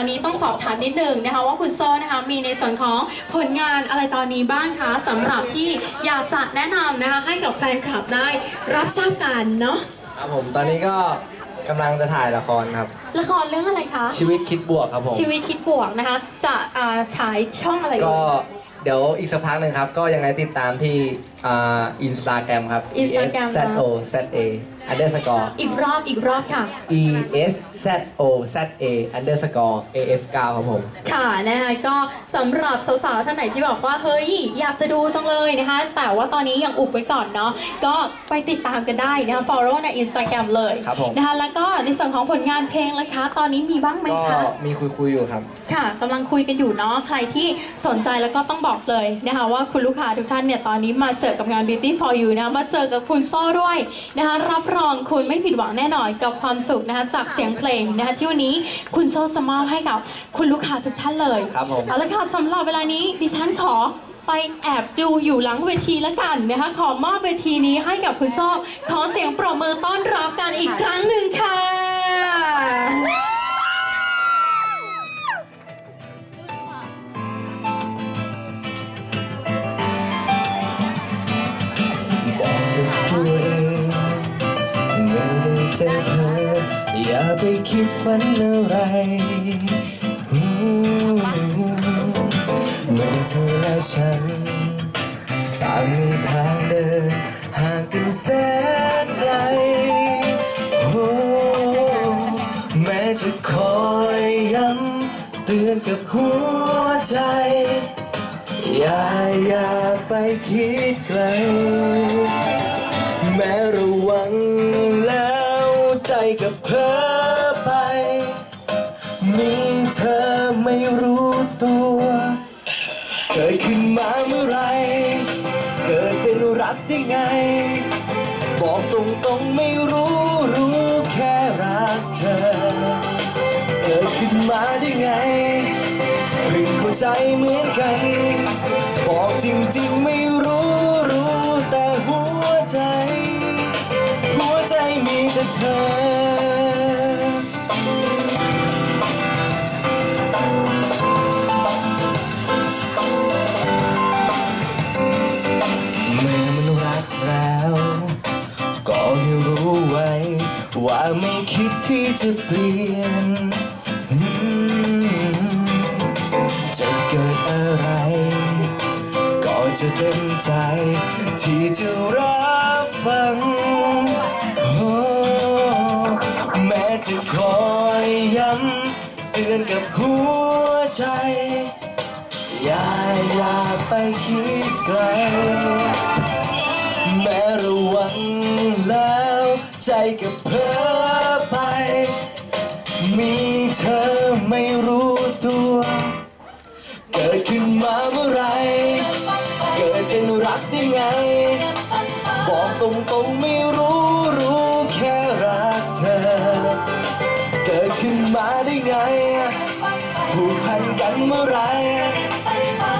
ตอนนี้ต้องสอบถามนิดนึงนะคะว่าคุณโซ่นะคะมีในส่วนของผลงานอะไรตอนนี้บ้างคะสำหรับที่อยากจะแนะนำนะคะให้กับแฟนคลับได้รับทราบกันเนาะครับผมตอนนี้ก็กำลังจะถ่ายละครครับ ละครเรื่องอะไรคะ ชีวิตคิดบวกครับผมชีวิตคิดบวกนะคะ จะอ่าฉายช่องอะไรก็เอ่ยเดี๋ยวอีกสักพักหนึ่งครับ ก็ยังไงติดตามที่อ่าอินสตาแกรมครับ Instagram z o z a underscore อีกรอบอีกรอบค่ะ e s z o z a underscore a f 9ครับผม ค่ะนะคะก็สำหรับสาวๆท่านไหนที่บอกว่าเฮ้ยอยากจะดูจังเลยนะคะ แต่ว่าตอนนี้ยังอุบไว้ก่อนเนาะก็ไปติดตามกันได้นะคะ follow ใน Instagram เลยครับผม นะคะแล้วก็ในส่วนของผลงานเพลงนะคะ ตอนนี้มีบ้างไหมก็คะ มีคุยคุยๆอยู่ครับ ค่ะกำลังคุยกันอยู่เนาะใครที่สนใจแล้วก็ต้องบอกเลยนะคะว่าคุณลูกค้าทุกท่านเนี่ยตอนนี้มาเจอกับงาน Beauty for You นะมาเจอกับคุณโซ่ด้วยนะคะรับรองคุณไม่ผิดหวังแน่นอนกับความสุขนะคะจากเสียงเพลงนะคะที่วันนี้คุณโซ่จะมอบให้กับคุณลูกค้าทุกท่านเลยครับผม เอาละค่ะสำหรับเวลานี้ดิฉันขอไปแอบดูอยู่หลังเวทีแล้วกันนะคะขอมอบเวทีนี้ให้กับคุณโซ่ขอเสียงปรบมือต้อนรับกัน เจอเธอ อย่าไปคิดฝันอะไรอืมเมื่อเธอและฉันต่างมีทางเดินห่างกันแสนไกลโอ้แม้จะคอยย้ำเตือนกับหัวใจ อย่าอย่าไปคิดไกล เธอไม่รู้ตัว เกิดขึ้นมาเมื่อไร เกิดเป็นรักได้ไง บอกตรงๆไม่รู้รู้แค่รักเธอ เกิดขึ้นมาได้ไงเพิ่งเข้าใจเหมือนกัน บอกจริงๆไม่รู้รู้แต่หัวใจ หัวใจมีแต่เธอ ว่าไม่คิดที่จะเปลี่ยน จะเกิดอะไร ก็จะเต็มใจ ที่จะรับฟัง แม้จะคอยย้ำเตือนกับหัวใจ อย่าอย่าไปคิดไกล แม้ระวังแล้ว ใจก็เพ้อไป มีเธอไม่รู้ตัว เกิดขึ้นมาเมื่อไร เกิดเป็นรักได้ไง บอกตรงๆไม่รู้รู้แค่รักเธอ เกิดขึ้นมาได้ไง ผูกพันกันเมื่อไร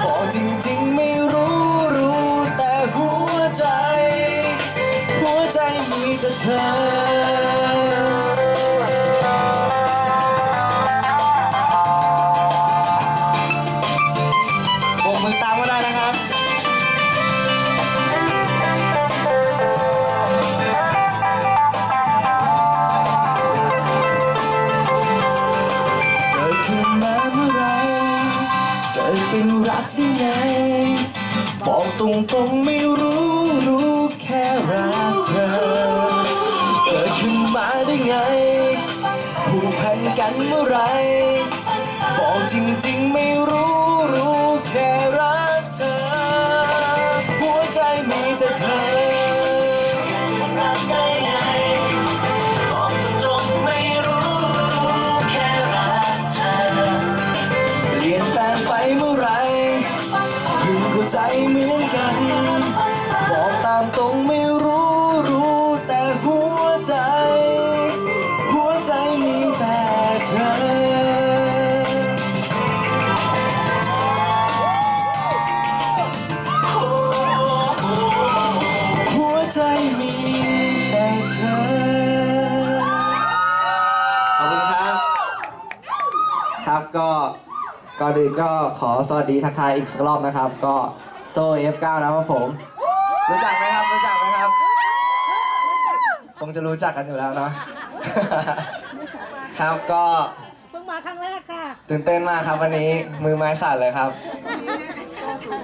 บอกจริงๆไม่ บเกิดขึ้นเมื่อไรเกิดเป็นรักได้ไงบอกตรงๆไม่รู้รู้แค่รักเธอ กันเมื่อไรบอกจริงๆไม่รู้รู้แค่รักเธอ หัวใจมีแต่เธอรักได้ไงบอกตรงๆไม่รู้รู้แค่รักเธอเปลี่ยนแปลงไปเมื่อไหรเพิ่งเข้าใจเหมือนกัน บอกตามตรงไม่ คุณครับครับก็ก็ก่อนอื่นก็ขอสวัสดีทักทายอีกสักรอบนะครับ ก็โซ F9 นะครับผม รู้จักไหมครับรู้จักไหมครับ คงจะรู้จักกันอยู่แล้วเนาะ ครับก็เพิ่งมาครั้งแรกค่ะ ตื่นเต้นมากครับวันนี้มือไม้สั่นเลยครับ